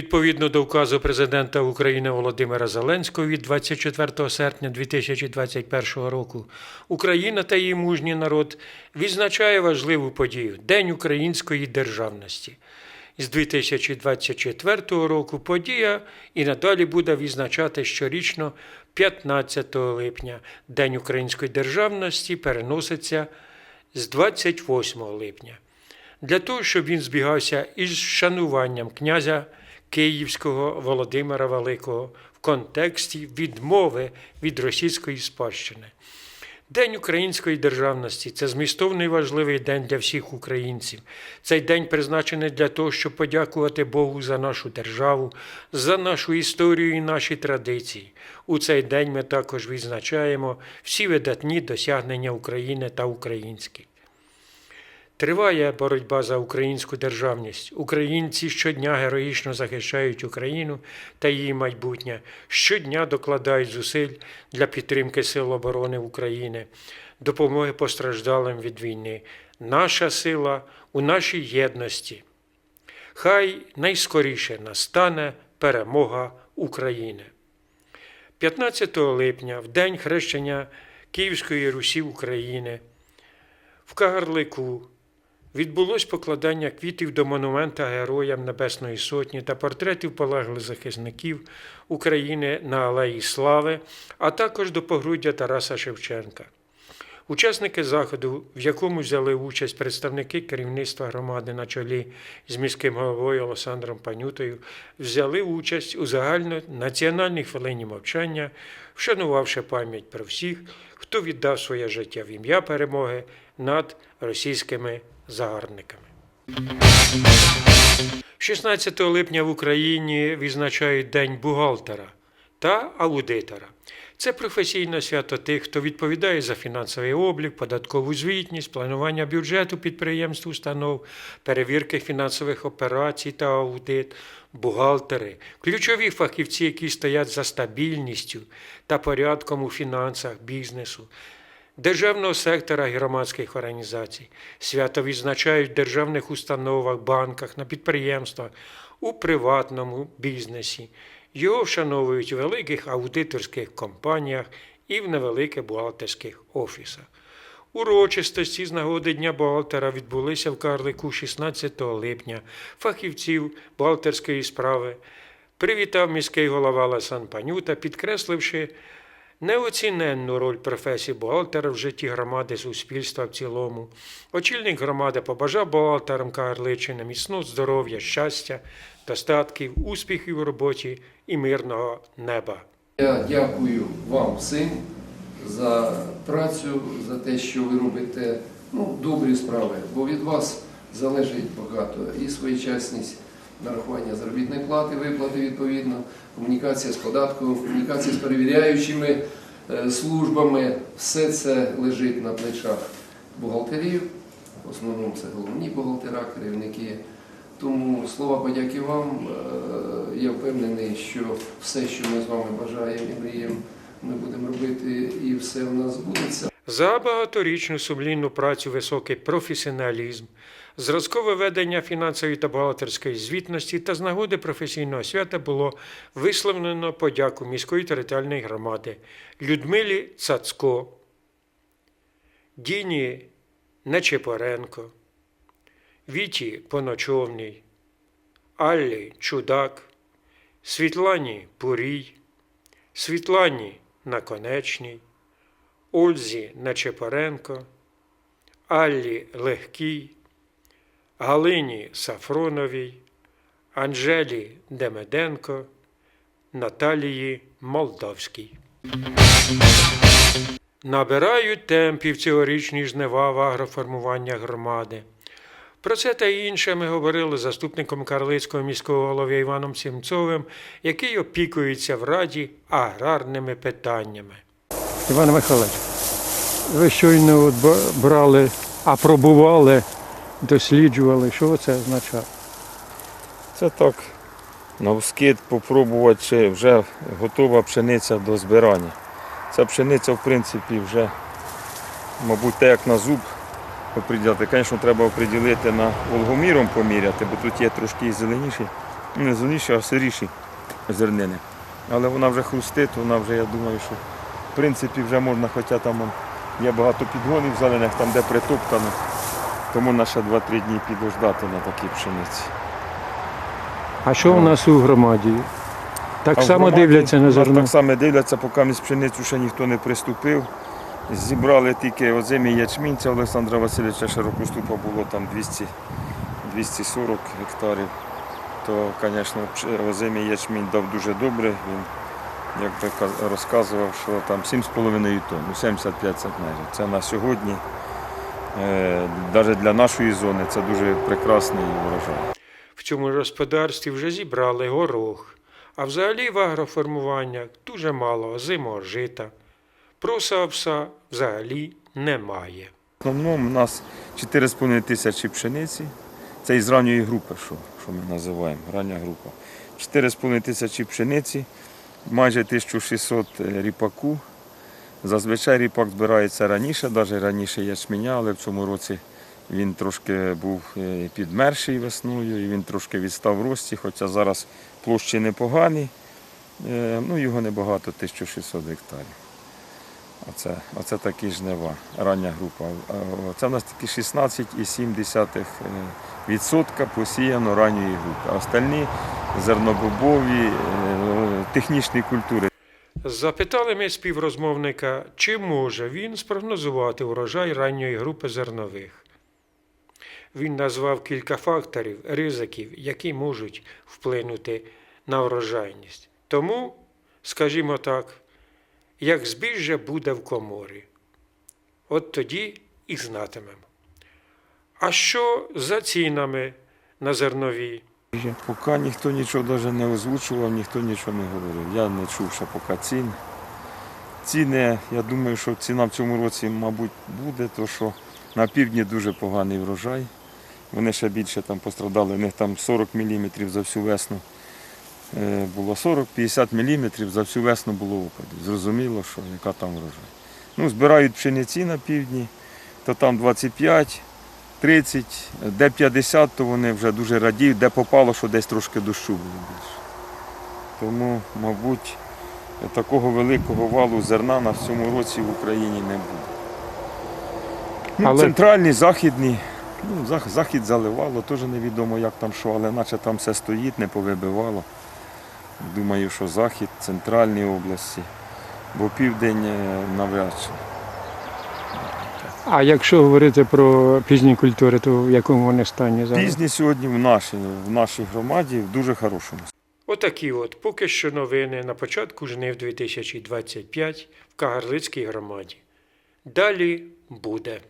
Відповідно до указу президента України Володимира Зеленського від 24 серпня 2021 року, Україна та її мужній народ відзначає важливу подію День української державності. З 2024 року подія і надалі буде відзначати щорічно 15 липня. День української державності переноситься з 28 липня для того, щоб він збігався із шануванням князя Київського Володимира Великого в контексті відмови від російської спадщини. День української державності це змістовний важливий день для всіх українців. Цей день призначений для того, щоб подякувати Богу за нашу державу, за нашу історію і наші традиції. У цей день ми також відзначаємо всі видатні досягнення України та українських. Триває боротьба за українську державність. Українці щодня героїчно захищають Україну та її майбутнє. Щодня докладають зусиль для підтримки Сил оборони України, допомоги постраждалим від війни. Наша сила у нашій єдності. Хай найскоріше настане перемога України. 15 липня, в день хрещення Київської Русі України, в Кагарлику відбулось покладання квітів до монумента Героям Небесної Сотні та портретів полеглих захисників України на Алеї Слави, а також до погруддя Тараса Шевченка. Учасники заходу, в якому взяли участь представники керівництва громади на чолі з міським головою Олександром Панютою, взяли участь у загальнонаціональній хвилині мовчання, вшанувавши пам'ять про всіх, хто віддав своє життя в ім'я перемоги над російськими загарбниками. 16 липня в Україні відзначають День бухгалтера та аудитора. Це професійне свято тих, хто відповідає за фінансовий облік, податкову звітність, планування бюджету підприємств, установ, перевірки фінансових операцій та аудит, бухгалтери, ключові фахівці, які стоять за стабільністю та порядком у фінансах бізнесу, державного сектора і громадських організацій. Свято відзначають в державних установах, банках, на підприємствах, у приватному бізнесі. Його вшановують у великих аудиторських компаніях і в невеликих бухгалтерських офісах. Урочистості з нагоди Дня бухгалтера відбулися в Карлику 16 липня. Фахівців бухгалтерської справи привітав міський голова Ласан Панюта, підкресливши неоціненну роль професії бухгалтера в житті громади суспільства в цілому. Очільник громади побажав бухгалтерам Карличини міцного здоров'я, щастя, достатків, успіхів у роботі і мирного неба. Я дякую вам всім за працю, за те, що ви робите ну, добрі справи, бо від вас залежить багато і своєчасність нарахування заробітної плати, виплати відповідно, комунікація з податком, комунікація з перевіряючими е, службами. Все це лежить на плечах бухгалтерів. В основному це головні бухгалтера, керівники. Тому слова подяки вам. Е, Я впевнений, що все, що ми з вами бажаємо і мріємо, ми будемо робити, і все в нас збудеться. За багаторічну сумлінну працю, високий професіоналізм, зразкове ведення фінансової та бухгалтерської звітності та з нагоди професійного свята було висловлено подяку міської територіальної громади Людмилі Цацко, Діні Нечепоренко, Віті Поночовній, Аллі Чудак, Світлані Пурій, Світлані Наконечній. Ользі Нечепоренко, Аллі Легкій, Галині Сафроновій, Анжелі Демеденко, Наталії Молдовській. Набирають темпів цьогорічні жнива в агроформування громади. Про це та інше ми говорили з заступником Карлицького міського голови Іваном Сімцовим, який опікується в Раді аграрними питаннями. Іван Михайлович, ви щойно от брали, апробували, досліджували. Що це означає? Це так, навскид попробувати, чи вже готова пшениця до збирання. Ця пшениця, в принципі, вже, мабуть, те, як на зуб оприділяти. Звісно, треба оприділити на волгоміром поміряти, бо тут є трошки зеленіші не зеленіші, а сиріші зернини. Але вона вже хрустить, вона вже, я думаю, що в принципі вже можна, хоча там є багато підгонів зелених, там де притоптано, то можна ще 2-3 дні підождати на такій пшениці. А що у нас у громаді? Так А само громаді дивляться на зерно. Так само дивляться, поки між пшеницю ще ніхто не приступив. Зібрали тільки озимий ячмінь, Олександра Васильовича Широкоступа було там 200, 240 гектарів. То, звісно, озимий ячмінь дав дуже добре. Він як би розказував, що там 7,5 тонн, ну, 75 центнерів. Це на сьогодні, навіть для нашої зони, це дуже прекрасний урожай. В цьому господарстві вже зібрали горох, а взагалі в агроформуваннях дуже мало озимого жита. Проса овса взагалі немає. В основному у нас 4,5 тисячі пшениці. Це із ранньої групи, що, що ми називаємо, рання група. 4,5 тисячі пшениці, майже 1600 ріпаку. Зазвичай ріпак збирається раніше, навіть раніше ячменя, але в цьому році він трошки був е, підмерший весною і він трошки відстав в рості, хоча зараз площі непогані. Е, Ну, його небагато, 1600 гектарів. Оце, оце такі жнива, рання група. Це в нас такі 16,7% посіяно ранньої групи. Остальні зернобобові, е, технічні культури. Запитали ми співрозмовника, чи може він спрогнозувати урожай ранньої групи зернових. Він назвав кілька факторів, ризиків, які можуть вплинути на урожайність. Тому, скажімо так, як збіжжя буде в коморі, от тоді і знатимемо. А що за цінами на зернові? Поки ніхто нічого навіть не озвучував, ніхто нічого не говорив. Я не чув ще поки цін. Ціни, я думаю, що ціна в цьому році, мабуть, буде, тому що на півдні дуже поганий врожай. Вони ще більше там пострадали, у них там 40 мм за всю весну. е, Було 40-50 мм за всю весну було опадів. Зрозуміло, що яка там врожай. Ну, збирають пшениці на півдні, то там 25, 30, де 50, то вони вже дуже радіють, де попало, що десь трошки дощу було більше. Тому, мабуть, такого великого валу зерна на цьому році в Україні не буде. Ну, Але- Центральні, західні, ну, захід заливало, теж невідомо, як там що, але наче там все стоїть, не повибивало. Думаю, що захід, центральні області, бо південь е, навряд чи. А якщо говорити про пізні культури, то в якому вони стані зараз? Пізні сьогодні в нашій, в нашій громаді в дуже хорошому Отакі от поки що новини на початку жнив 2025 в Кагарлицькій громаді. Далі буде.